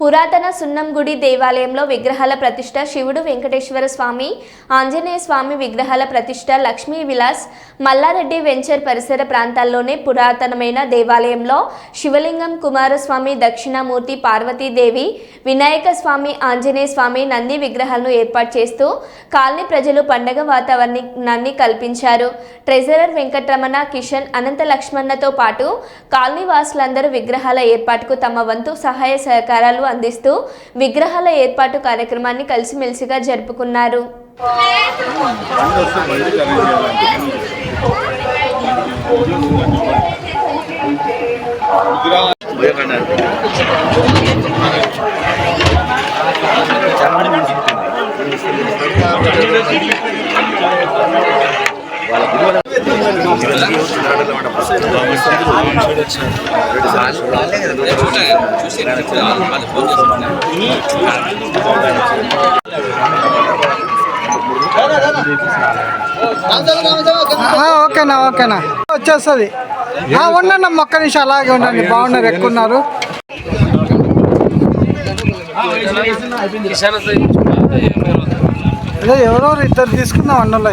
పురాతన సున్నంగుడి దేవాలయంలో విగ్రహాల ప్రతిష్ట శివుడు వెంకటేశ్వర స్వామి ఆంజనేయ స్వామి విగ్రహాల ప్రతిష్ట లక్ష్మీ విలాస్ మల్లారెడ్డి వెంచర్ పరిసర ప్రాంతాల్లోనే పురాతనమైన దేవాలయంలో శివలింగం కుమారస్వామి దక్షిణామూర్తి పార్వతీదేవి వినాయక స్వామి ఆంజనేయ స్వామి నంది విగ్రహాలను ఏర్పాటు చేస్తూ కాలనీ ప్రజలు పండగ వాతావరణాన్ని కల్పించారు. ట్రెజరర్ వెంకటరమణ కిషన్ అనంత లక్ష్మణతో పాటు కాలనీ వాసులందరూ విగ్రహాల ఏర్పాటుకు తమ వంతు సహాయ సహకారాలు అందిస్తూ విగ్రహాల ఏర్పాటు కార్యక్రమాన్ని కలిసిమెలిసిగా జరుపుకున్నారు. ఆ, ఓకేనా ఓకేనా. వచ్చేస్తుంది. ఉండండి అమ్మ, ఒక్క నిమిషం అలాగే ఉండండి. బాగున్నారు ఎక్కున్నారు. అదే ఎవరెవరు ఇద్దరు తీసుకుందాం అన్నలో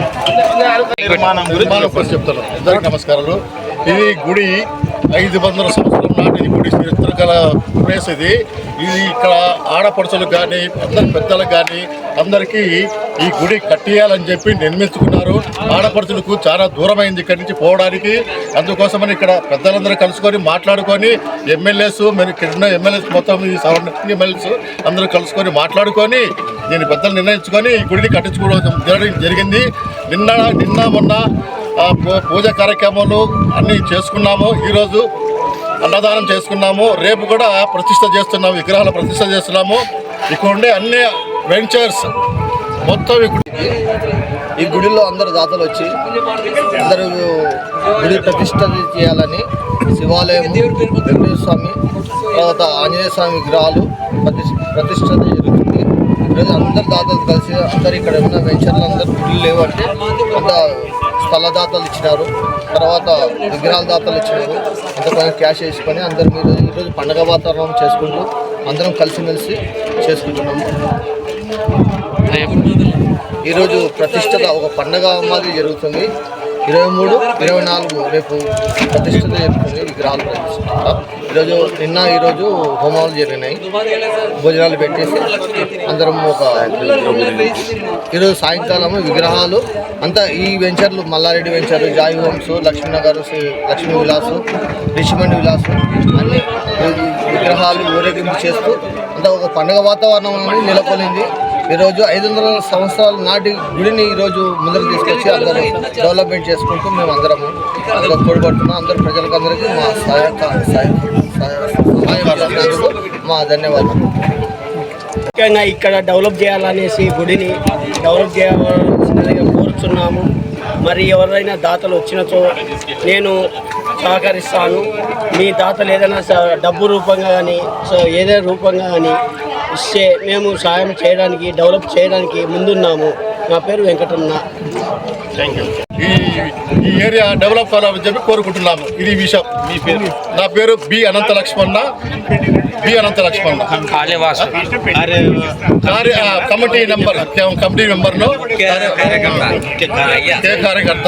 నిర్మాణం గురించి చెప్తాను అందరికీ నమస్కారాలు. ఇది గుడి ఐదు వందల సంవత్సరం నాటి గుడి. చరిత్రకల ప్లేస్ ఇది. ఇది ఇక్కడ ఆడపడుచులకు కానీ అందరి పెద్దలకు కానీ అందరికీ ఈ గుడి కట్టేయాలని చెప్పి నిర్మించుకున్నారు. ఆడపడుచులకు చాలా దూరమైంది ఇక్కడి నుంచి పోవడానికి. అందుకోసమని ఇక్కడ పెద్దలందరూ కలుసుకొని మాట్లాడుకొని ఎమ్మెల్యేస్ మరి కింద ఎమ్మెల్యేస్ మొత్తం ఈ సరౌండింగ్ ఎమ్మెల్యేస్ అందరూ కలుసుకొని మాట్లాడుకొని నేను పెద్దలు నిర్ణయించుకొని ఈ గుడిని కట్టించుకోవడం జరగడం జరిగింది. నిన్న నిన్న మొన్న పూ- పూజ కార్యక్రమాలు అన్నీ చేసుకున్నాము. ఈరోజు అన్నదానం చేసుకున్నాము. రేపు కూడా ప్రతిష్ట చేస్తున్నాము విగ్రహాల ప్రతిష్ట చేస్తున్నాము. ఇక్కడ ఉండే అన్ని వెంచర్స్ మొత్తం ఇక్కడ ఈ గుడిలో అందరు దాతలు వచ్చి అందరూ గుడి ప్రతిష్ట చేయాలని శివాలయం వెంకటేశ్వర స్వామి తర్వాత ఆంజనేయ స్వామి విగ్రహాలు ప్రతిష్ట జరుగుతుంది ఈరోజు అందరు దాతలు కలిసి అందరు ఇక్కడ ఉన్న వెంచర్లు అందరూ గుడులు లేవు అంటే అంత స్థల దాతలు ఇచ్చినారు. తర్వాత విగ్రహాల దాతలు ఇచ్చినారు. అంత కొంచెం క్యాష్ వేసుకొని అందరు మీరు ఈరోజు పండగ వాతావరణం చేసుకుంటూ అందరం కలిసిమెలిసి చేసుకుంటున్నాము ఈరోజు ప్రతిష్టత ఒక పండగ మాదిరి జరుగుతుంది. ఇరవై మూడు ఇరవై నాలుగు రేపు ప్రతిష్టత జరుగుతుంది విగ్రహాలు ప్రతిష్ట ఈరోజు నిన్న ఈరోజు హోమాలు జరిగినాయి. భోజనాలు పెట్టేసి అందరం ఒక ఈరోజు సాయంకాలం విగ్రహాలు అంతా ఈ వెంచర్లు Malla Reddy venture joy homes Lakshminagar Lakshmi Vilas Rishimandi Vilas అన్ని విగ్రహాలు ఊరేగింపు చేస్తూ అంతా ఒక పండగ వాతావరణం అనేది నెలకొనింది ఈరోజు ఐదు వందల సంవత్సరాల నాటి గుడిని ఈరోజు ముందరకు తీసుకొచ్చి అందరూ డెవలప్మెంట్ చేసుకుంటూ మేము అందరము అందరూ తోడ్పడుతున్నాం. అందరు ప్రజలకు అందరికీ మా సహాయక సహాయ మా ధన్యవాదాలు ముఖ్యంగా ఇక్కడ డెవలప్ చేయాలనేసి గుడిని డెవలప్ చేయాల్సిందిగా కోరుచున్నాము. మరి ఎవరైనా దాతలు వచ్చినచో నేను సహకరిస్తాను. మీ దాతలు ఏదైనా డబ్బు రూపంగా కానీ సో ఏదైనా రూపంగా కానీ మేము సాయం చేయడానికి డెవలప్ చేయడానికి ముందున్నాము. నా పేరు వెంకటన్న. ఈ ఈ ఏరియా డెవలప్ కావాలని చెప్పి కోరుకుంటున్నాము. ఇది విషయం. మీ పేరు? నా పేరు B Anantha Lakshmana B Anantha Lakshmana committee number committee నెంబర్ను కే కార్యకర్త.